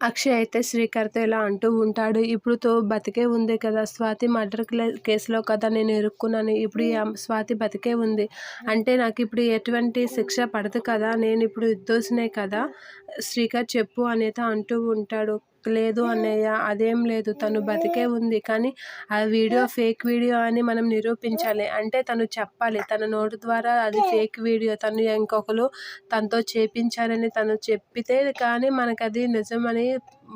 అక్షయ్ అయితే శ్రీకర్తో ఇలా అంటూ ఉంటాడు. ఇప్పుడుతో బతికే ఉంది కదా స్వాతి మర్డర్ కేసులో కదా నేను ఇరుక్కున్నాను. ఇప్పుడు ఈ స్వాతి బతికే ఉంది. అంటే నాకు ఇప్పుడు ఎటువంటి శిక్ష పడదు కదా. నేను ఇప్పుడు నిర్దోషినే కదా. శ్రీకర్ చెప్పు అనేది అంటూ ఉంటాడు. లేదు అన్నయ్య అదేం లేదు. తను బతికే ఉంది. కానీ ఆ వీడియో ఫేక్ వీడియో అని మనం నిరూపించాలి. అంటే తను చెప్పాలి. తన నోటు ద్వారా అది ఫేక్ వీడియో. తను ఇంకొకరు తనతో చేపించారని తను చెప్పితే కానీ మనకు అది నిజమని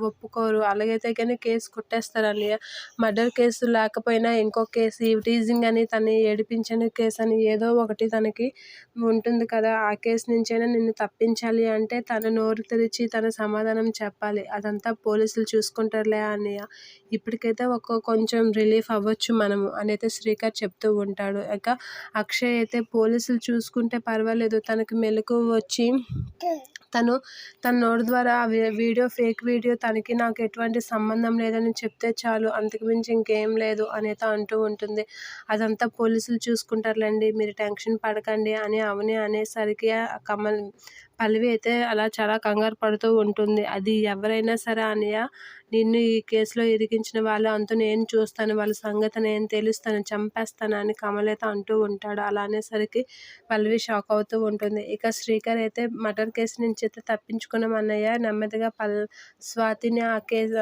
ఒప్పుకోరు. అలాగైతే కానీ కేసు కొట్టేస్తారు అన్నయ్య మర్డర్ కేసు లేకపోయినా ఇంకో కేసు టీజింగ్ అని తను ఏడిపించని కేసు అని ఏదో ఒకటి తనకి ఉంటుంది కదా. ఆ కేసు నుంచైనా నిన్ను తప్పించాలి అంటే తన నోరు తెరిచి తన సమాధానం చెప్పాలి. అదంతా పోలీసులు చూసుకుంటారులే అన్నయ్య ఇప్పటికైతే ఒక కొంచెం రిలీఫ్ అవ్వచ్చు మనము అని అయితే శ్రీకర్ చెప్తూ ఉంటాడు. ఇక అక్షయ్ అయితే పోలీసులు చూసుకుంటే పర్వాలేదు. తనకి మెలకు వచ్చి తను తన నోటి ద్వారా వీడియో ఫేక్ వీడియో తనకి నాకు ఎటువంటి సంబంధం లేదని చెప్తే చాలు అంతకు మించి ఇంకేం లేదు అనేత అంటూ ఉంటుంది. అదంతా పోలీసులు చూసుకుంటారులేండి మీరు టెన్షన్ పడకండి అని అవని అనేసరికి కమల్ పల్లవి అయితే అలా చాలా కంగారు పడుతూ ఉంటుంది. అది ఎవరైనా సరే అనయ్య నిన్ను ఈ కేసులో ఇరికించిన వాళ్ళు అంతా నేను చూస్తాను వాళ్ళ సంగతి నేను తెలుస్తాను చంపేస్తాను అని కమల్ అంటూ ఉంటాడు. అలా అనేసరికి పల్లవి షాక్ అవుతూ ఉంటుంది. ఇక శ్రీకర్ అయితే మటర్ కేసు నుంచి అయితే తప్పించుకున్నాం అన్నయ్య నెమ్మదిగా పల్ స్వాతిని ఆ కేసు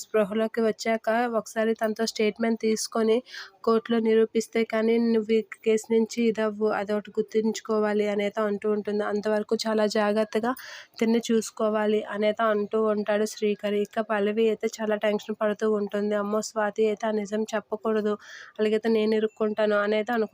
స్పృహలోకి వచ్చాక ఒకసారి తనతో స్టేట్మెంట్ తీసుకొని కోర్టులో నిరూపిస్తే కానీ నువ్వు ఈ కేసు నుంచి ఇదవ్వు అదొకటి గుర్తుంచుకోవాలి అనేది అంటూ ఉంటుంది. అంతవరకు చాలా జాగ్రత్తగా తిని చూసుకోవాలి అనేది అంటూ ఉంటాడు శ్రీకర్. ఇక పల్లవి అయితే చాలా టెన్షన్ పడుతూ ఉంటుంది. అమ్మో స్వాతి అయితే ఆ నిజం చెప్పకూడదు. అలాగైతే నేను ఇరుక్కుంటాను అనేది అనుకుంటుంది